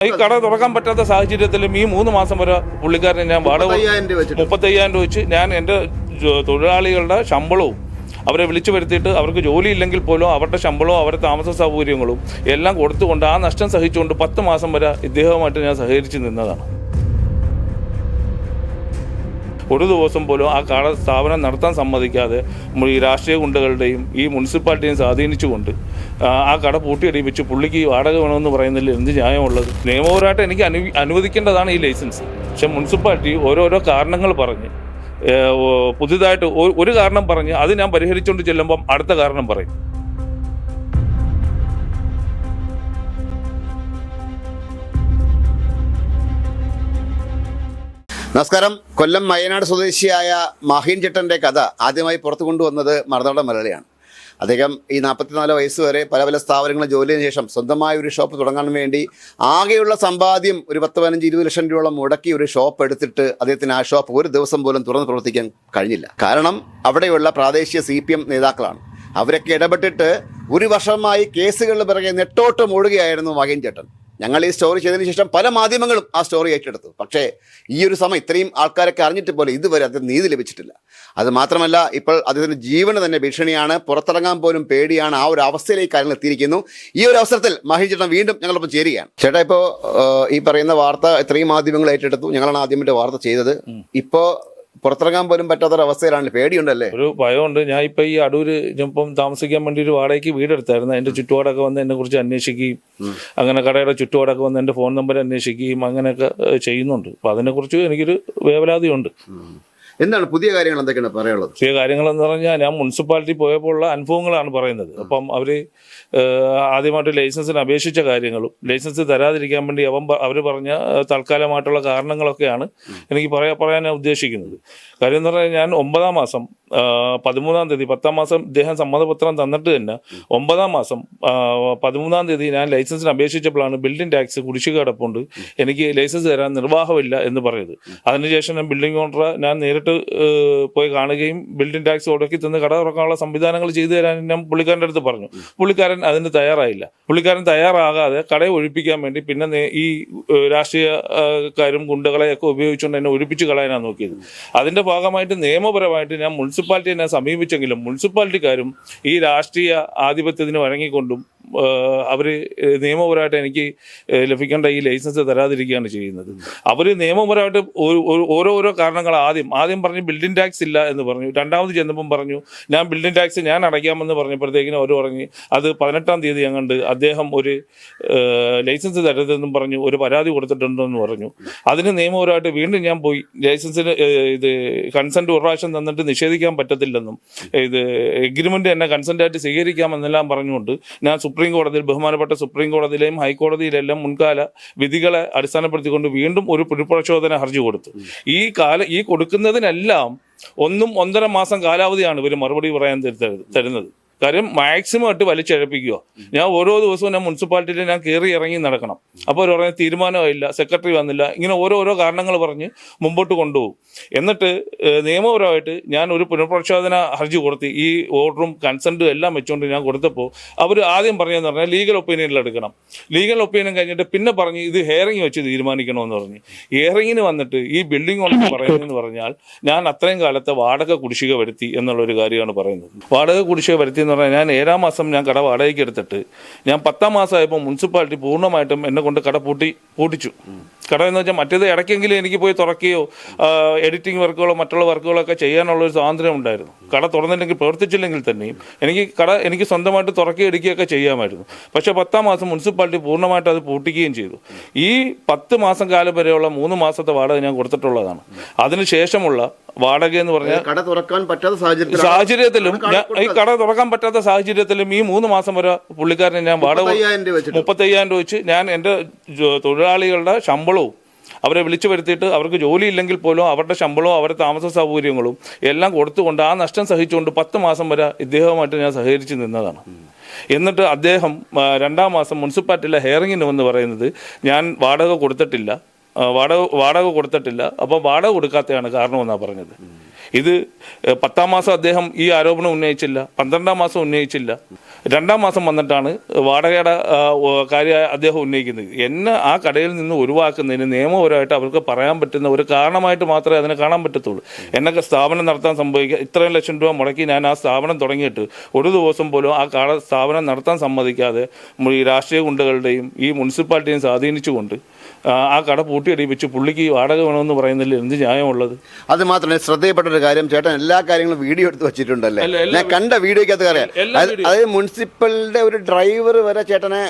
ഈ കട തുറക്കാൻ പറ്റാത്ത സാഹചര്യത്തിലും ഈ മൂന്ന് മാസം വരെ പുള്ളിക്കാരനെ ഞാൻ വാടക മുപ്പത്തയ്യായിരം രൂപ വെച്ച് ഞാൻ എന്റെ തൊഴിലാളികളുടെ ശമ്പളവും അവരെ വിളിച്ചു വരുത്തിയിട്ട് അവർക്ക് ജോലി ഇല്ലെങ്കിൽ പോലും അവരുടെ ശമ്പളവും അവരുടെ താമസ സൗകര്യങ്ങളും എല്ലാം കൊടുത്തുകൊണ്ട് ആ നഷ്ടം സഹിച്ചുകൊണ്ട് പത്ത് മാസം വരെ ഇദ്ദേഹവുമായിട്ട് ഞാൻ സഹകരിച്ച് നിന്നതാണ്. ഒരു ദിവസം പോലും ആ കട സ്ഥാപനം നടത്താൻ സമ്മതിക്കാതെ ഈ രാഷ്ട്രീയ ഗുണ്ടകളുടെയും ഈ മുനിസിപ്പാലിറ്റിയും സ്വാധീനിച്ചുകൊണ്ട് ആ കട പൂട്ടിയടിപ്പിച്ച് പുള്ളിക്ക് വാടക വേണമെന്ന് പറയുന്നതിൽ എന്ത് ന്യായമുള്ളത്? നിയമപരമായിട്ട് എനിക്ക് അനു അനുവദിക്കേണ്ടതാണ് ഈ ലൈസൻസ്. പക്ഷെ മുനിസിപ്പാലിറ്റി ഓരോരോ കാരണങ്ങൾ പറഞ്ഞ് പുതിയതായിട്ട് ഒരു കാരണം പറഞ്ഞ് അത് ഞാൻ പരിഹരിച്ചുകൊണ്ട് ചെല്ലുമ്പം അടുത്ത കാരണം പറയും. നമസ്കാരം. കൊല്ലം വയനാട് സ്വദേശിയായ മാഹീൻ ചേട്ടന്റെ കഥ ആദ്യമായി പുറത്തു കൊണ്ടുവന്നത് മറുനാടൻ മലയാളിയാണ്. അദ്ദേഹം ഈ നാൽപ്പത്തിനാല് വയസ്സ് വരെ പല പല സ്ഥാപനങ്ങളിൽ ജോലിയതിനു ശേഷം സ്വന്തമായ ഒരു ഷോപ്പ് തുടങ്ങാൻ വേണ്ടി ആകെയുള്ള സമ്പാദ്യം ഒരു പത്ത് പതിനഞ്ച് ഇരുപത് ലക്ഷം രൂപയോളം മുടക്കി ഒരു ഷോപ്പ് എടുത്തിട്ട് അദ്ദേഹത്തിന് ആ ഷോപ്പ് ഒരു ദിവസം പോലും തുറന്ന് പ്രവർത്തിക്കാൻ കഴിഞ്ഞില്ല. കാരണം അവിടെയുള്ള പ്രാദേശിക സി നേതാക്കളാണ്. അവരൊക്കെ ഇടപെട്ടിട്ട് ഒരു വർഷമായി കേസുകളിൽ പിറകെ നെട്ടോട്ടം ഓടുകയായിരുന്നു മകൻ ചേട്ടൻ. ഞങ്ങൾ ഈ സ്റ്റോറി ചെയ്തതിന് ശേഷം പല മാധ്യമങ്ങളും ആ സ്റ്റോറി ഏറ്റെടുത്തു. പക്ഷേ ഈ ഒരു സമയം ഇത്രയും ആൾക്കാരൊക്കെ അറിഞ്ഞിട്ട് പോലും ഇതുവരെ അദ്ദേഹം നീതി ലഭിച്ചിട്ടില്ല. അത് മാത്രമല്ല ഇപ്പോൾ അദ്ദേഹത്തിന് ജീവന് തന്നെ ഭീഷണിയാണ്. പുറത്തിറങ്ങാൻ പോലും പേടിയാണ്. ആ ഒരു അവസ്ഥയിലേക്ക് കാര്യങ്ങൾ എത്തിയിരിക്കുന്നു. ഈ ഒരു അവസരത്തിൽ മഹി ചേട്ടൻ വീണ്ടും ഞങ്ങളൊപ്പം ചേരുകയാണ്. ചേട്ടാ ഇപ്പോൾ ഈ പറയുന്ന വാർത്ത ഇത്രയും മാധ്യമങ്ങൾ ഏറ്റെടുത്തു. ഞങ്ങളാണ് ആദ്യമായിട്ട് വാർത്ത ചെയ്തത്. ഇപ്പോൾ പുറത്തിറങ്ങാൻ പോലും പറ്റാത്തൊരവസ്ഥയിലാണ് പേടിയുണ്ടല്ലേ? ഒരു ഭയമുണ്ട്. ഞാൻ ഇപ്പൊ ഈ അടൂര് ഇപ്പം താമസിക്കാൻ വേണ്ടി ഒരു വാടകയ്ക്ക് വീടെടുത്തായിരുന്നു. എന്റെ ചുറ്റുപാടൊക്കെ വന്ന് എന്നെ കുറിച്ച് അന്വേഷിക്കുകയും അങ്ങനെ കടയുടെ ചുറ്റുപാടൊക്കെ വന്ന് എന്റെ ഫോൺ നമ്പർ അന്വേഷിക്കുകയും അങ്ങനെയൊക്കെ ചെയ്യുന്നുണ്ട്. അതിനെ അതിനെക്കുറിച്ച് എനിക്കൊരു വേവലാതിയുണ്ട്. എന്താണ് പുതിയ കാര്യങ്ങൾ എന്തൊക്കെയാണ് പറയാനുള്ളത്? പുതിയ കാര്യങ്ങൾ എന്ന് പറഞ്ഞാൽ ഞാൻ മുനിസിപ്പാലിറ്റി പോയപ്പോൾ ഉള്ള അനുഭവങ്ങളാണ് പറയുന്നത്. അപ്പം അവർ ആദ്യമായിട്ട് ലൈസൻസിന് അപേക്ഷിച്ച കാര്യങ്ങളും ലൈസൻസ് തരാതിരിക്കാൻ വേണ്ടി അവൻ അവർ പറഞ്ഞ തൽക്കാലമായിട്ടുള്ള കാരണങ്ങളൊക്കെയാണ് എനിക്ക് പറയാ പറയാൻ ഉദ്ദേശിക്കുന്നത്. കാര്യം എന്ന് പറഞ്ഞാൽ ഞാൻ ഒമ്പതാം മാസം പതിമൂന്നാം തീയതി പത്താം മാസം ഇദ്ദേഹം സമ്മതപത്രം തന്നിട്ട് തന്നെ ഒമ്പതാം മാസം പതിമൂന്നാം തീയതി ഞാൻ ലൈസൻസിന് അപേക്ഷിച്ചപ്പോഴാണ് ബിൽഡിംഗ് ടാക്സ് കുടിശ്ശിക കിടപ്പുണ്ട് എനിക്ക് ലൈസൻസ് തരാൻ നിർവാഹമില്ല എന്ന് പറയുന്നത്. അതിനുശേഷം ഞാൻ ബിൽഡിംഗ് ഓണറെ ഞാൻ നേരിട്ട് പോയി കാണുകയും ബിൽഡിംഗ് ടാക്സ് ഒടുക്കി തന്ന് കട തുറക്കാനുള്ള സംവിധാനങ്ങൾ ചെയ്തു തരാൻ ഞാൻ പുള്ളിക്കാരന്റെ അടുത്ത് പറഞ്ഞു. പുള്ളിക്കാരൻ അതിന് തയ്യാറായില്ല. പുള്ളിക്കാരൻ തയ്യാറാകാതെ കടയെ ഒഴിപ്പിക്കാൻ വേണ്ടി പിന്നെ ഈ രാഷ്ട്രീയക്കാരും ഗുണ്ടകളെയൊക്കെ ഉപയോഗിച്ചുകൊണ്ട് എന്നെ ഒഴിപ്പിച്ച് കളയാനാണ് നോക്കിയത്. അതിന്റെ ഭാഗമായിട്ട് നിയമപരമായിട്ട് ഞാൻ മുനിസിപ്പാലിറ്റിയെ ഞാൻ സമീപിച്ചെങ്കിലും മുനിസിപ്പാലിറ്റിക്കാരും ഈ രാഷ്ട്രീയ ആധിപത്യത്തിന് വഴങ്ങിക്കൊണ്ടും അവർ നിയമപരമായിട്ട് എനിക്ക് ലഭിക്കേണ്ട ഈ ലൈസൻസ് തരാതിരിക്കുകയാണ് ചെയ്യുന്നത്. അവർ നിയമപരമായിട്ട് ഓരോ കാരണങ്ങൾ ആദ്യം ആദ്യം പറഞ്ഞു ബിൽഡിംഗ് ടാക്സ് ഇല്ല എന്ന് പറഞ്ഞു. രണ്ടാമത് ചെന്നപ്പം പറഞ്ഞു ഞാൻ ബിൽഡിംഗ് ടാക്സ് ഞാൻ അടയ്ക്കാമെന്ന് പറഞ്ഞപ്പോഴത്തേക്കിനും അവർ പറഞ്ഞു അത് പതിനെട്ടാം തീയതി അങ്ങണ്ട് അദ്ദേഹം ഒരു ലൈസൻസ് തരരുതെന്നും പറഞ്ഞു ഒരു പരാതി കൊടുത്തിട്ടുണ്ടെന്ന് പറഞ്ഞു. അതിന് നിയമപരമായിട്ട് വീണ്ടും ഞാൻ പോയി ലൈസൻസിന് ഇത് കൺസെന്റ് ഒരു പ്രാവശ്യം തന്നിട്ട് നിഷേധിക്കാൻ പറ്റത്തില്ലെന്നും ഇത് എഗ്രിമെന്റ് എന്നെ കൺസെന്റായിട്ട് സ്വീകരിക്കാമെന്നെല്ലാം പറഞ്ഞുകൊണ്ട് ഞാൻ സുപ്രീം കോടതിയിൽ ബഹുമാനപ്പെട്ട സുപ്രീം കോടതിയിലെയും ഹൈക്കോടതിയിലെല്ലാം മുൻകാല വിധികളെ അടിസ്ഥാനപ്പെടുത്തിക്കൊണ്ട് വീണ്ടും ഒരു പുനഃപരിശോധന ഹർജി കൊടുത്തു. ഈ കാല ഈ കൊടുക്കുന്നതിനെല്ലാം ഒന്നും ഒന്നര മാസം കാലാവധിയാണ് ഇവർ മറുപടി പറയാൻ തരുന്നത്. കാര്യം മാക്സിമം ആയിട്ട് വലിച്ചഴപ്പിക്കുക. ഞാൻ ഓരോ ദിവസവും ഞാൻ മുനിസിപ്പാലിറ്റിയിൽ ഞാൻ കയറി ഇറങ്ങി നടക്കണം. അപ്പോൾ അവർ പറഞ്ഞ തീരുമാനമായില്ല സെക്രട്ടറി വന്നില്ല ഇങ്ങനെ ഓരോരോ കാരണങ്ങൾ പറഞ്ഞ് മുമ്പോട്ട് കൊണ്ടുപോകും. എന്നിട്ട് നിയമപരമായിട്ട് ഞാൻ ഒരു പുനഃപരിശോധന ഹർജി കൊടുത്ത് ഈ ഓർഡറും കൺസെന്റും എല്ലാം വെച്ചുകൊണ്ട് ഞാൻ കൊടുത്തപ്പോൾ അവർ ആദ്യം പറഞ്ഞതെന്ന് പറഞ്ഞാൽ ലീഗൽ ഒപ്പീനിയനിൽ എടുക്കണം. ലീഗൽ ഒപ്പീനിയൻ കഴിഞ്ഞിട്ട് പിന്നെ പറഞ്ഞ് ഇത് ഹെയറിംഗ് വെച്ച് തീരുമാനിക്കണമെന്ന് പറഞ്ഞ്. ഹിയറിങ്ങിന് വന്നിട്ട് ഈ ബിൽഡിംഗ് ഓണർ പറയുന്നതെന്ന് പറഞ്ഞാൽ ഞാൻ അത്രയും കാലത്തെ വാടക കുടിശ്ശിക വരുത്തി എന്നുള്ളൊരു കാര്യമാണ് പറയുന്നത്. വാടക കുടിശ്ശിക വരുത്തി എന്ന് പറഞ്ഞാൽ ഞാൻ ഏഴാം മാസം ഞാൻ കട വാടകയ്ക്ക് എടുത്തിട്ട് ഞാൻ പത്താം മാസമായപ്പോൾ മുനിസിപ്പാലിറ്റി പൂർണമായിട്ടും എന്നെ കൊണ്ട് കട പൂട്ടി പൂട്ടിച്ചു. കട എന്ന് വെച്ചാൽ മറ്റേത് ഇടയ്ക്കെങ്കിലും എനിക്ക് പോയി തുറക്കുകയോ എഡിറ്റിംഗ് വർക്കുകളോ മറ്റുള്ള വർക്കുകളോ ഒക്കെ ചെയ്യാനുള്ള ഒരു സ്വാതന്ത്ര്യം ഉണ്ടായിരുന്നു. കട തുറന്നില്ലെങ്കിൽ പ്രവർത്തിച്ചില്ലെങ്കിൽ തന്നെയും എനിക്ക് കട എനിക്ക് സ്വന്തമായിട്ട് തുറക്കുകയും എടുക്കുകയൊക്കെ ചെയ്യാമായിരുന്നു. പക്ഷേ പത്താം മാസം മുനിസിപ്പാലിറ്റി പൂർണമായിട്ട് അത് പൂട്ടിക്കുകയും ചെയ്തു. ഈ പത്ത് മാസം കാലം വരെയുള്ള മൂന്ന് മാസത്തെ വാടക ഞാൻ കൊടുത്തിട്ടുള്ളതാണ്. അതിനുശേഷമുള്ള വാടക എന്ന് പറഞ്ഞാൽ കട തുറക്കാൻ പറ്റാത്ത സാഹചര്യത്തിൽ സാഹചര്യത്തിലും ഈ കട തുറക്കാൻ പറ്റാത്ത സാഹചര്യത്തിലും ഈ മൂന്ന് മാസം വരെ പുള്ളിക്കാരനെ ഞാൻ വാടക മുപ്പത്തയ്യായിരം രൂപ വെച്ച് ഞാൻ എന്റെ തൊഴിലാളികളുടെ ശമ്പളവും അവരെ വിളിച്ചു വരുത്തിയിട്ട് അവർക്ക് ജോലി ഇല്ലെങ്കിൽ പോലും അവരുടെ ശമ്പളവും അവരുടെ താമസ സൗകര്യങ്ങളും എല്ലാം കൊടുത്തുകൊണ്ട് ആ നഷ്ടം സഹിച്ചുകൊണ്ട് പത്ത് മാസം വരെ ഇദ്ദേഹവുമായിട്ട് ഞാൻ സഹകരിച്ച് നിന്നതാണ്. എന്നിട്ട് അദ്ദേഹം രണ്ടാം മാസം മുനിസിപ്പാലിറ്റിയിലെ ഹെയറിങ്ങിന് എന്ന് പറയുന്നത് ഞാൻ വാടക കൊടുത്തിട്ടില്ല. വാടക വാടക കൊടുത്തിട്ടില്ല. അപ്പോൾ വാടക കൊടുക്കാത്തതാണ് കാരണമെന്നാണ് പറഞ്ഞത്. ഇത് പത്താം മാസം അദ്ദേഹം ഈ ആരോപണം ഉന്നയിച്ചില്ല പന്ത്രണ്ടാം മാസം ഉന്നയിച്ചില്ല. രണ്ടാം മാസം വന്നിട്ടാണ് വാടകയുടെ കാര്യ അദ്ദേഹം ഉന്നയിക്കുന്നത്. എന്നെ ആ കടയിൽ നിന്ന് ഒഴിവാക്കുന്നതിന് നിയമപരമായിട്ട് അവർക്ക് പറയാൻ പറ്റുന്ന ഒരു കാരണമായിട്ട് മാത്രമേ അതിനെ കാണാൻ പറ്റത്തുള്ളൂ. എന്നൊക്കെ സ്ഥാപനം നടത്താൻ സംഭവിക്കുക ഇത്രയും ലക്ഷം രൂപ മുടക്കി ഞാൻ ആ സ്ഥാപനം തുടങ്ങിയിട്ട് ഒരു ദിവസം പോലും ആ കട സ്ഥാപനം നടത്താൻ സമ്മതിക്കാതെ ഈ രാഷ്ട്രീയ ഗുണ്ടകളുടെയും ഈ മുനിസിപ്പാലിറ്റിയും സ്വാധീനിച്ചുകൊണ്ട് ആ, കട പൂട്ടിയടിപ്പിച്ച് പുള്ളിക്ക് വാടക വേണമെന്ന് പറയുന്നതിൽ എന്ത് ന്യായമുള്ളത്? അത് മാത്രമേ ശ്രദ്ധയിൽപ്പെട്ട ഒരു കാര്യം ചേട്ടൻ എല്ലാ കാര്യങ്ങളും വീഡിയോ എടുത്ത് വെച്ചിട്ടുണ്ടല്ലേ? അല്ല, ഞാൻ കണ്ട വീഡിയോക്കകത്ത് അറിയാം അതായത് മുനിസിപ്പലിന്റെ ഒരു ഡ്രൈവർ വരെ ചേട്ടനെ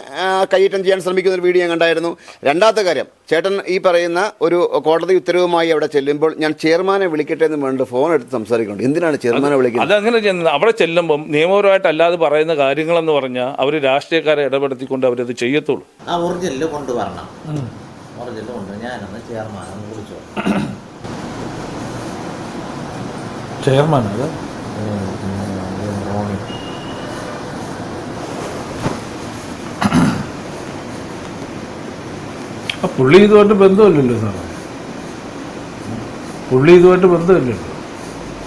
കൈയേറ്റം കയ്യേറ്റം ചെയ്യാൻ ശ്രമിക്കുന്ന ഒരു വീഡിയോ ഞാൻ കണ്ടായിരുന്നു. രണ്ടാമത്തെ കാര്യം ചേട്ടൻ ഈ പറയുന്ന ഒരു കോടതി ഉത്തരവുമായി അവിടെ ചെല്ലുമ്പോൾ ഞാൻ ചെയർമാനെ വിളിക്കട്ടെ എന്ന് വേണ്ട ഫോൺ എടുത്ത് സംസാരിക്കുന്നുണ്ട്. എന്തിനാണ് ചെയർമാനെ വിളിക്കുന്നത്? അതങ്ങനെ ചെയ്യുന്നത്. അവിടെ ചെല്ലുമ്പം നിയമപരമായിട്ട് അല്ലാതെ പറയുന്ന കാര്യങ്ങളെന്ന് പറഞ്ഞാൽ അവർ രാഷ്ട്രീയക്കാരെ ഇടപെടുത്തിക്കൊണ്ട് അവരത് ചെയ്യത്തുള്ളൂ. ആ ഒറിജിനൽ കൊണ്ടുവരണം. ഒറിജിനൽ കൊണ്ട് ഞാനൊന്ന് ചെയർമാനെ വിളിച്ചു ചെയർമാൻ അത്? റോണി ആ പുള്ളി ഇതുമായിട്ട് ബന്ധമില്ലല്ലോ സാറേ. പുള്ളി ഇതുമായിട്ട് ബന്ധമില്ലല്ലോ.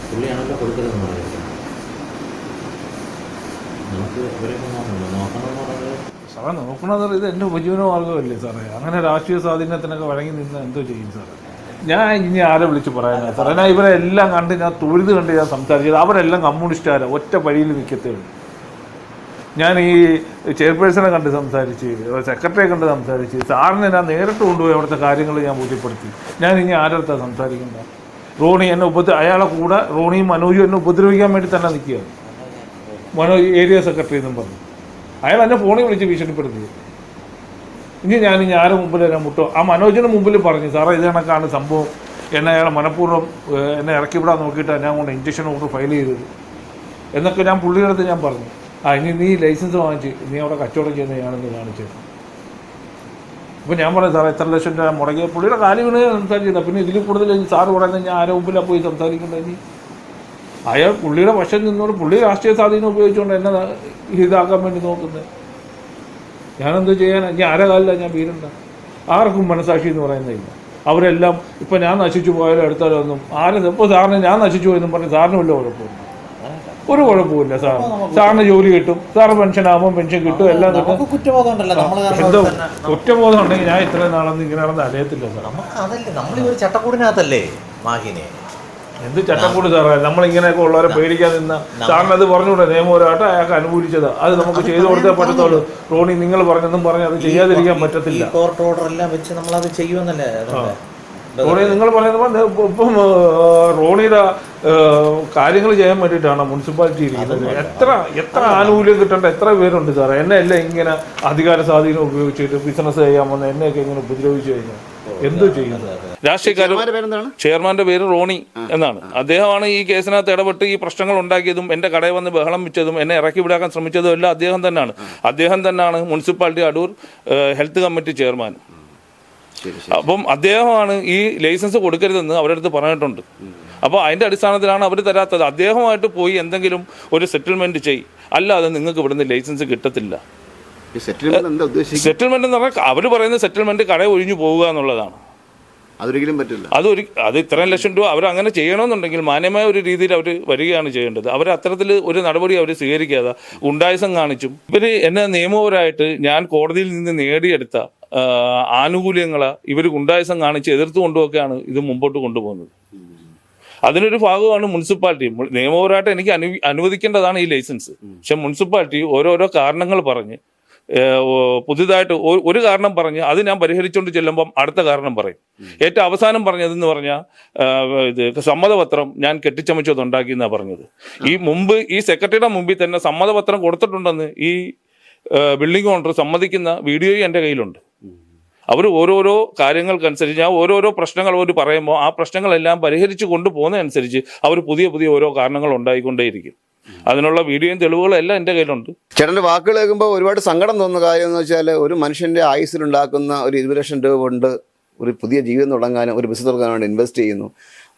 പുള്ളിയാണല്ലോ കൊടുക്കരുതെന്ന് പറയുന്നത്. നമുക്ക് ഇവരെയൊക്കെ നോക്കണല്ലോ നോക്കണമെന്ന് സാറേ നോക്കണത് ഇത് എന്റെ ഉപജീവന മാർഗമല്ലേ സാറേ. അങ്ങനെ രാഷ്ട്രീയ സ്വാധീനത്തിനൊക്കെ വഴങ്ങി നിന്ന് എന്തോ ചെയ്യും സാറേ. ഞാൻ ഇനി ആരെ വിളിച്ച് പറയാനാ? സാറേ ഞാൻ ഇവരെ എല്ലാം കണ്ട് ഞാൻ തൊഴുത് കണ്ട് ഞാൻ സംസാരിച്ചത്. അവരെല്ലാം കമ്മ്യൂണിസ്റ്റുകാരാ. ഒറ്റ വഴിയിൽ നിൽക്കത്തേ ഉള്ളൂ. ഞാൻ ഈ ചെയർപേഴ്സണെ കണ്ട് സംസാരിച്ച് സെക്രട്ടറിയെ കണ്ട് സംസാരിച്ച് സാറിനെ ഞാൻ നേരിട്ട് കൊണ്ടുപോയി അവിടുത്തെ കാര്യങ്ങൾ ഞാൻ ബോധ്യപ്പെടുത്തി. ഞാൻ ഇനി ആരടുത്താണ് സംസാരിക്കേണ്ട? റോണി എന്നെ ഉപദ്ര അയാളെ കൂടെ റോണിയും മനോജും എന്നെ ഉപദ്രവിക്കാൻ വേണ്ടി തന്നെ നിൽക്കുകയാണ്. മനോജ് ഏരിയ സെക്രട്ടറി എന്നും പറഞ്ഞു. അയാൾ എന്നെ ഫോണിൽ വിളിച്ച് ഭീഷണിപ്പെടുത്തി. ഇനി ഞാൻ ഇനി ആരുടെ മുമ്പിൽ എന്നെ മുട്ടോ? ആ മനോജിന് മുമ്പിൽ പറഞ്ഞു സാറേ ഇത് കണക്കാണ് സംഭവം. എന്നെ അയാൾ മനഃപൂർവം എന്നെ ഇറക്കി വിടാൻ നോക്കിയിട്ട് ഞാൻ കൊണ്ട് ഇഞ്ചക്ഷൻ ഓർഡർ ഫയൽ ചെയ്തത്. എന്നൊക്കെ ഞാൻ പുള്ളിയുടെ അടുത്ത് ഞാൻ പറഞ്ഞു. ആ ഇനി നീ ലൈസൻസ് വാങ്ങിച്ച് നീ അവിടെ കച്ചവടം ചെയ്യുന്ന ഞാനെന്ന് കാണിച്ചത് അപ്പോൾ ഞാൻ പറഞ്ഞു സാറേ എത്ര ലക്ഷം രൂപ മുടങ്ങിയ പുള്ളിയുടെ കാലി വീണ് സംസാരിച്ചത് പിന്നെ ഇതിൽ കൂടുതൽ സാറ് പറയുന്നത് ഞാൻ ആരെ മുമ്പിലാണ് പോയി സംസാരിക്കേണ്ടത് ഇനി? അയാൾ പുള്ളിയുടെ വശം നിന്നോട് പുള്ളി രാഷ്ട്രീയ സ്വാധീനം ഉപയോഗിച്ചുകൊണ്ട് എന്നെ ഇതാക്കാൻ വേണ്ടി നോക്കുന്നത്. ഞാനെന്തോ ചെയ്യാൻ ഞാൻ ആരെ കാലില്ല ഞാൻ വീരണ്ട ആർക്കും മനസാക്ഷി എന്ന് പറയുന്നില്ല. അവരെല്ലാം ഇപ്പം ഞാൻ നശിച്ചു പോയാലും എടുത്താലോ ഒന്നും ആരും ഇപ്പോൾ സാറിന് ഞാൻ നശിച്ചു പോയെന്നും പറഞ്ഞ് സാറിന് വല്ല കുഴപ്പമില്ല ഒരു കുഴപ്പമില്ല സാർ. സാറിന് ജോലി കിട്ടും. സാറ് പെൻഷൻ ആകുമ്പോൾ പെൻഷൻ കിട്ടും എല്ലാം കിട്ടും എന്തോ കുറ്റബോധം ഉണ്ടെങ്കിൽ ഞാൻ ഇത്രയും നാളൊന്നും ഇങ്ങനെ നടന്ന് അറിയത്തില്ല സാർ. അതല്ലേ. നമ്മൾ ഒരു ചട്ടക്കൂടിനകത്തല്ലേ മാഹിനെ? എന്ത് ചട്ടക്കൂട് സാറേ? നമ്മളിങ്ങനെയൊക്കെ ഉള്ളവരെ പേടിക്കാൻ നിന്ന സാറിന് അത് പറഞ്ഞുകൂടെ? നിയമപരമായിട്ട് അയാൾക്ക് അനുകൂലിച്ചത്. അത് നമുക്ക് ചെയ്തു കൊടുത്തേ പറ്റത്തുള്ളൂ. റോണി നിങ്ങൾ പറഞ്ഞെന്നും പറഞ്ഞ് അത് ചെയ്യാതിരിക്കാൻ പറ്റത്തില്ല. കോർട്ട് ഓർഡർ എല്ലാം വെച്ച് നമ്മൾ അത് ചെയ്യുമെന്നല്ലേ റോണി നിങ്ങൾ പറയുന്നത് ഇപ്പം റോണിയുടെ കാര്യങ്ങൾ ചെയ്യാൻ വേണ്ടിയിട്ടാണ് മുനിസിപ്പാലിറ്റി ഇരിക്കുന്നത്. എത്ര എത്ര ആനുകൂല്യം കിട്ടേണ്ട എത്ര പേരുണ്ട് സാറേ? എന്നെ എല്ലാം ഇങ്ങനെ അധികാര സ്വാധീനം ഉപയോഗിച്ചിട്ട് ബിസിനസ് ചെയ്യാൻ വന്ന എന്നെയൊക്കെ ഇങ്ങനെ ഉപദ്രവിച്ചു കഴിഞ്ഞാൽ? എന്തോ ചെയ്യുന്നത് രാഷ്ട്രീയക്കാരും ചെയർമാന്റെ പേര് റോണി എന്നാണ്. അദ്ദേഹമാണ് ഈ കേസിനകത്ത് ഇടപെട്ട് ഈ പ്രശ്നങ്ങൾ ഉണ്ടാക്കിയതും എന്റെ കടയിൽ വന്ന് ബഹളം വെച്ചതും എന്നെ ഇറക്കി വിടാക്കാൻ ശ്രമിച്ചതും എല്ലാം അദ്ദേഹം തന്നെയാണ്. അദ്ദേഹം തന്നെയാണ് municipality Adoor health committee chairman. ശരി ശരി അപ്പം അദ്ദേഹമാണ് ഈ ലൈസൻസ് കൊടുക്കരുതെന്ന് അവരുടെ അടുത്ത് പറഞ്ഞിട്ടുണ്ട്. അപ്പോൾ അതിന്റെ അടിസ്ഥാനത്തിലാണ് അവർ തരാത്തത്. അദ്ദേഹമായിട്ട് പോയി എന്തെങ്കിലും ഒരു സെറ്റിൽമെന്റ് ചെയ്. അല്ലാതെ നിങ്ങൾക്ക് ഇവിടുന്ന് ലൈസൻസ് കിട്ടത്തില്ല. സെറ്റിൽമെന്റ് എന്ന് പറഞ്ഞാൽ അവർ പറയുന്ന സെറ്റിൽമെന്റ് കട ഒഴിഞ്ഞു പോവുക എന്നുള്ളതാണ്. അതൊരിക്കലും പറ്റില്ല. അതൊരു അത് ഇത്രയും ലക്ഷം രൂപ അവർ അങ്ങനെ ചെയ്യണമെന്നുണ്ടെങ്കിൽ മാന്യമായ ഒരു രീതിയിൽ അവർ വരികയാണ് ചെയ്യേണ്ടത്. അവർ അത്തരത്തിൽ ഒരു നടപടി അവർ സ്വീകരിക്കാതെ ഉണ്ടായസം കാണിച്ചും. ഇവർ എന്നെ നിയമപരമായിട്ട് ഞാൻ കോടതിയിൽ നിന്ന് നേടിയെടുത്ത ആനുകൂല്യങ്ങൾ ആനുകൂല്യങ്ങളെ ഇവർ ഗുണ്ടായസം കാണിച്ച് എതിർത്ത് കൊണ്ടുമൊക്കെയാണ് ഇത് മുമ്പോട്ട് കൊണ്ടുപോകുന്നത്. അതിനൊരു ഭാഗമാണ് മുനിസിപ്പാലിറ്റി. നിയമപരമായിട്ട് എനിക്ക് അനു അനുവദിക്കേണ്ടതാണ് ഈ ലൈസൻസ്. പക്ഷെ മുനിസിപ്പാലിറ്റി ഓരോരോ കാരണങ്ങൾ പറഞ്ഞ് ഓ- ഒരു കാരണം പറഞ്ഞ് അത് ഞാൻ പരിഹരിച്ചുകൊണ്ട് ചെല്ലുമ്പം അടുത്ത കാരണം പറയും. ഏറ്റവും അവസാനം പറഞ്ഞതെന്ന് പറഞ്ഞാൽ ഇത് സമ്മതപത്രം ഞാൻ കെട്ടിച്ചമച്ചത് ഉണ്ടാക്കി എന്നാണ് പറഞ്ഞത്. ഈ മുമ്പ് ഈ സെക്രട്ടറിയുടെ മുമ്പിൽ തന്നെ സമ്മതപത്രം കൊടുത്തിട്ടുണ്ടെന്ന് ഈ ബിൽഡിംഗ് ഓണർ സമ്മതിക്കുന്ന വീഡിയോയും എന്റെ കയ്യിലുണ്ട്. അവർ ഓരോരോ കാര്യങ്ങൾക്കനുസരിച്ച് ഞാൻ ഓരോരോ പ്രശ്നങ്ങൾ അവർ പറയുമ്പോൾ ആ പ്രശ്നങ്ങളെല്ലാം പരിഹരിച്ചു കൊണ്ടുപോകുന്നതനുസരിച്ച് അവർ പുതിയ പുതിയ ഓരോ കാരണങ്ങൾ ഉണ്ടായിക്കൊണ്ടേയിരിക്കും. അതിനുള്ള വീഡിയോയും തെളിവുകളും എല്ലാം എന്റെ കയ്യിലുണ്ട്. ചേട്ടന്റെ വാക്കുകൾ കേൾക്കുമ്പോൾ ഒരുപാട് സങ്കടം തോന്നുന്ന കാര്യം എന്ന് വെച്ചാൽ ഒരു മനുഷ്യന്റെ ആയുസ്സിലുണ്ടാക്കുന്ന ഒരു ഇരുപത് ലക്ഷം രൂപ കൊണ്ട് ഒരു പുതിയ ജീവിതം തുടങ്ങാനും ഒരു ബിസിനസ് തുടങ്ങാനും ഇൻവെസ്റ്റ് ചെയ്യുന്നു.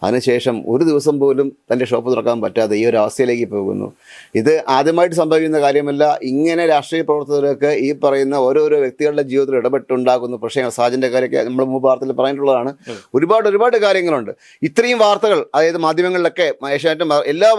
അതിനുശേഷം ഒരു ദിവസം പോലും തന്റെ ഷോപ്പ് തുറക്കാൻ പറ്റാതെ ഈ ഒരു അവസ്ഥയിലേക്ക് പോകുന്നു. ഇത് ആദ്യമായിട്ട് സംഭവിക്കുന്ന കാര്യമല്ല. ഇങ്ങനെ രാഷ്ട്രീയ പ്രവർത്തകരൊക്കെ ഈ പറയുന്ന ഓരോരോ വ്യക്തികളുടെ ജീവിതത്തിൽ ഇടപെട്ടുണ്ടാകുന്നു. പക്ഷേ സാജന്റെ കാര്യമൊക്കെ നമ്മൾ മുമ്പ് വാർത്തയിൽ പറഞ്ഞിട്ടുള്ളതാണ്. ഒരുപാട് ഒരുപാട് കാര്യങ്ങളുണ്ട്. ഇത്രയും വാർത്തകൾ അതായത് മാധ്യമങ്ങളിലൊക്കെ ഏഷ്യാനെറ്റും എല്ലാ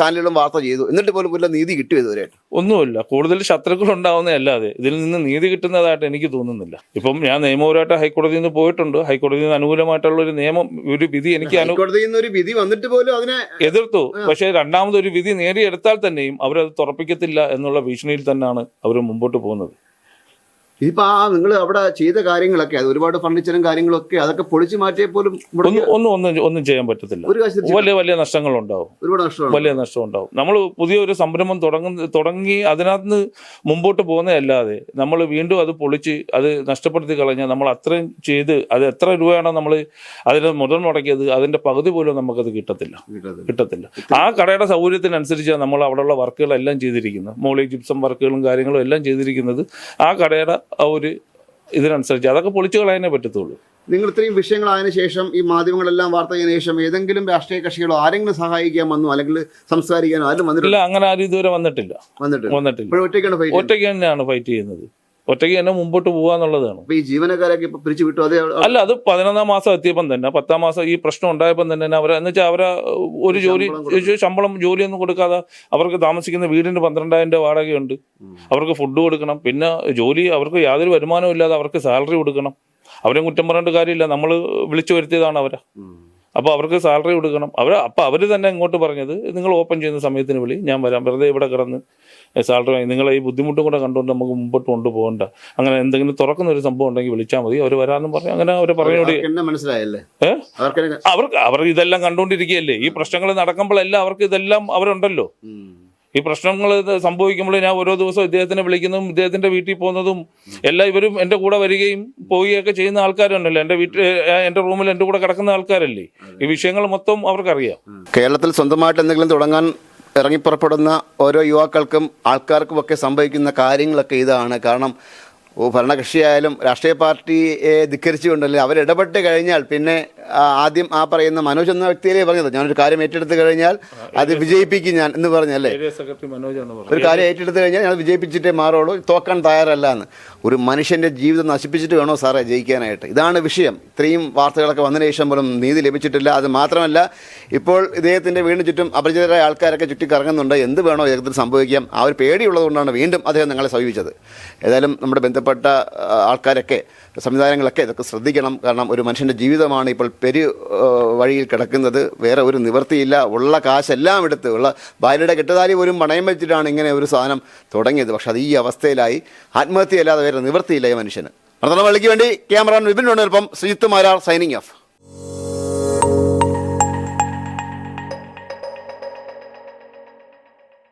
ചാനലുകളും വാർത്ത ചെയ്തു. എന്നിട്ട് പോലും വല്ല നീതി കിട്ടിയോ ഇതുവരെയായിട്ട്. ഒന്നുമില്ല. കൂടുതൽ ശത്രുക്കൾ ഉണ്ടാവുന്നതല്ലാതെ ഇതിൽ നിന്ന് നീതി കിട്ടുന്നതായിട്ട് എനിക്ക് തോന്നുന്നില്ല. ഇപ്പം ഞാൻ നിയമപരമായിട്ട് ഹൈക്കോടതിയിൽ നിന്ന് പോയിട്ടുണ്ട്. ഹൈക്കോടതിയിൽ നിന്ന് അനുകൂലമായിട്ടുള്ള ഒരു നിയമം ഒരു വിധി എനിക്ക് അനു ഹൈക്കോടതിയിൽ നിന്ന് ഒരു വിധി വന്നിട്ട് പോലും അതിനെ എതിർത്തു. പക്ഷേ രണ്ടാമതൊരു വിധി നേടിയെടുത്താൽ തന്നെയും അവരത് തുറപ്പിക്കത്തില്ല എന്നുള്ള ഭീഷണിയിൽ തന്നെയാണ് അവർ മുമ്പോട്ട് പോകുന്നത്. ഇതിപ്പോ ആ നിങ്ങൾ അവിടെ ചെയ്ത കാര്യങ്ങളൊക്കെ അത് ഒരുപാട് ഫർണിച്ചറും കാര്യങ്ങളൊക്കെ അതൊക്കെ പൊളിച്ചു മാറ്റിയ പോലും ഒന്നും ഒന്നും ഒന്നും ചെയ്യാൻ പറ്റത്തില്ല. ഒരു വലിയ വലിയ നഷ്ടങ്ങൾ ഉണ്ടാവും ഒരുപാട് നഷ്ടം വലിയ നഷ്ടം ഉണ്ടാവും നമ്മൾ പുതിയൊരു സംരംഭം തുടങ്ങുന്ന തുടങ്ങി അതിനകത്ത് നിന്ന് മുമ്പോട്ട് പോകുന്നതല്ലാതെ നമ്മൾ വീണ്ടും അത് പൊളിച്ച് അത് നഷ്ടപ്പെടുത്തി കളഞ്ഞാൽ നമ്മൾ അത്രയും ചെയ്ത് അത് എത്ര രൂപയാണോ നമ്മൾ അതിന് മുതൽ മുടക്കിയത് അതിന്റെ പകുതി പോലും നമുക്കത് കിട്ടത്തില്ല. കിട്ടാതെ. കിട്ടത്തില്ല. ആ കടയുടെ സൗകര്യത്തിനനുസരിച്ചാണ് നമ്മൾ അവിടെയുള്ള വർക്കുകളെല്ലാം ചെയ്തിരിക്കുന്നത് മോളി ജിപ്സം വർക്കുകളും കാര്യങ്ങളും എല്ലാം ചെയ്തിരിക്കുന്നത് ആ കടയുടെ ഒരു ഇതിനനുസരിച്ച് അതൊക്കെ പൊളിച്ചു കളയാനേ പറ്റത്തുള്ളൂ. നിങ്ങൾ ഇത്രയും വിഷയങ്ങളായതിനു ശേഷം ഈ മാധ്യമങ്ങളെല്ലാം വാർത്ത ചെയ്തതിനു ശേഷം ഏതെങ്കിലും രാഷ്ട്രീയ കക്ഷികളോ ആരെങ്കിലും സഹായിക്കാൻ വന്നോ അല്ലെങ്കിൽ സംസാരിക്കാനോ ആരും വന്നിട്ടില്ല? അങ്ങനെ ആരും ഇതുവരെ വന്നിട്ടില്ല. വന്നിട്ടില്ല. വന്നിട്ടില്ല. ഒറ്റയ്ക്കാണ് ഒറ്റയ്ക്ക് തന്നെയാണ് ഫൈറ്റ് ചെയ്യുന്നത്. ഒറ്റയ്ക്ക് തന്നെ മുമ്പോട്ട് പോകാന്നുള്ളതാണ് എന്നുള്ളതാണ്. ഈ ജീവനക്കാരൊക്കെ പിരിച്ചു വിട്ടു. അതേ അല്ല അത് പതിനൊന്നാം മാസം എത്തിയപ്പം തന്നെ പത്താം മാസം ഈ പ്രശ്നം ഉണ്ടായപ്പം തന്നെ അവരെ എന്ന് വെച്ചാൽ അവരെ ഒരു ജോലി ശമ്പളം ജോലിയൊന്നും കൊടുക്കാതെ അവർക്ക് താമസിക്കുന്ന വീടിന് പന്ത്രണ്ടായിരം രൂപ വാടകയുണ്ട്. അവർക്ക് ഫുഡ് കൊടുക്കണം. പിന്നെ ജോലി അവർക്ക് യാതൊരു വരുമാനവും ഇല്ലാതെ അവർക്ക് സാലറി കൊടുക്കണം. അവരെ കുറ്റം പറയേണ്ട കാര്യമില്ല. നമ്മൾ വിളിച്ചു വരുത്തിയതാണ് അവരെ. അപ്പോൾ അവർക്ക് സാലറി കൊടുക്കണം. അവർ അപ്പോൾ അവർ തന്നെ ഇങ്ങോട്ട് പറഞ്ഞത് നിങ്ങൾ ഓപ്പൺ ചെയ്യുന്ന സമയത്തിന് വിളി ഞാൻ വരാം. വെറുതെ ഇവിടെ കിടന്ന് സാലറി വാങ്ങി നിങ്ങളെ ഈ ബുദ്ധിമുട്ടും കൂടെ കണ്ടുകൊണ്ട് നമുക്ക് മുമ്പോട്ട് കൊണ്ടുപോകണ്ട. അങ്ങനെ എന്തെങ്കിലും തുറക്കുന്ന ഒരു സംഭവം ഉണ്ടെങ്കിൽ വിളിച്ചാൽ മതി. അവർ വരാമെന്നും പറഞ്ഞു അങ്ങനെ അവർ പറഞ്ഞോടി എന്നെ മനസ്സിലായല്ലേ? അവർക്ക് അവർക്ക് അവർ ഇതെല്ലാം കണ്ടുകൊണ്ടിരിക്കുകയല്ലേ? ഈ പ്രശ്നങ്ങൾ നടക്കുമ്പോഴെല്ലാം അവർക്ക് ഇതെല്ലാം അവരുണ്ടല്ലോ. ഈ പ്രശ്നങ്ങൾ സംഭവിക്കുമ്പോൾ ഞാൻ ഓരോ ദിവസവും ഇദ്ദേഹത്തിനെ വിളിക്കുന്നതും ഇദ്ദേഹത്തിന്റെ വീട്ടിൽ പോകുന്നതും എല്ലാം ഇവരും എന്റെ കൂടെ വരികയും പോവുകയൊക്കെ ചെയ്യുന്ന ആൾക്കാരുണ്ടല്ലോ എന്റെ വീട്ടിൽ എന്റെ റൂമിൽ എന്റെ കൂടെ കിടക്കുന്ന ആൾക്കാരല്ലേ? ഈ വിഷയങ്ങൾ മൊത്തം അവർക്കറിയാം. കേരളത്തിൽ സ്വന്തമായിട്ട് എന്തെങ്കിലും തുടങ്ങാൻ ഇറങ്ങിപ്പുറപ്പെടുന്ന ഓരോ യുവാക്കൾക്കും ആൾക്കാർക്കും ഒക്കെ സംഭവിക്കുന്ന കാര്യങ്ങളൊക്കെ ഇതാണ്. കാരണം ഭരണകക്ഷിയായാലും രാഷ്ട്രീയ പാർട്ടിയെ ധിക്കരിച്ചുകൊണ്ടല്ലേ അവരിടപെട്ട് കഴിഞ്ഞാൽ പിന്നെ ആദ്യം ആ പറയുന്ന മനോജ് എന്ന വ്യക്തിയിലേ പറഞ്ഞത്. ഞാനൊരു കാര്യം ഏറ്റെടുത്ത് കഴിഞ്ഞാൽ അത് വിജയിപ്പിക്കും ഞാൻ എന്ന് പറഞ്ഞല്ലേ? ഒരു കാര്യം ഏറ്റെടുത്ത് കഴിഞ്ഞാൽ ഞാൻ വിജയിപ്പിച്ചിട്ടേ മാറുള്ളൂ തോക്കാൻ തയ്യാറല്ല എന്ന് ഒരു മനുഷ്യന്റെ ജീവിതം നശിപ്പിച്ചിട്ട് വേണോ സാറേ ജയിക്കാനായിട്ട്? ഇതാണ് വിഷയം. ഇത്രയും വാർത്തകളൊക്കെ വന്നതിന് ശേഷം പോലും നീതി ലഭിച്ചിട്ടില്ല. അത് മാത്രമല്ല ഇപ്പോൾ ഇദ്ദേഹത്തിന്റെ വീടിന് ചുറ്റും അപരിചിതരായ ആൾക്കാരൊക്കെ ചുറ്റിക്കറങ്ങുന്നുണ്ട്. എന്ത് വേണോ ഇദ്ദേഹത്തിന് സംഭവിക്കാം. ആ ഒരു പേടിയുള്ളതുകൊണ്ടാണ് വീണ്ടും അദ്ദേഹം ഞങ്ങളെ സമീപിച്ചത്. ഏതായാലും നമ്മുടെ ബന്ധപ്പെട്ട ആ, ആൾക്കാരൊക്കെ സംവിധാനങ്ങളൊക്കെ ഇതൊക്കെ ശ്രദ്ധിക്കണം. കാരണം ഒരു മനുഷ്യന്റെ ജീവിതമാണ് ഇപ്പോൾ പെരു വഴിയിൽ കിടക്കുന്നത്. വേറെ ഒരു നിവൃത്തിയില്ല. ഉള്ള കാശെല്ലാം എടുത്ത് ഉള്ള ഭാര്യയുടെ കെട്ടുതാലി പോലും പണയം വെച്ചിട്ടാണ് ഇങ്ങനെ ഒരു സാധനം തുടങ്ങിയത്. പക്ഷെ അത് ഈ അവസ്ഥയിലായി. ആത്മഹത്യയല്ലാതെ വേറെ നിവൃത്തിയില്ല ഈ മനുഷ്യന്. മർദ്ദനവള്ളിക്ക് വേണ്ടി ക്യാമറ വിപിൻ ഒപ്പം ശ്രീജിത്ത് മാരാർ സൈനിങ് ഓഫ്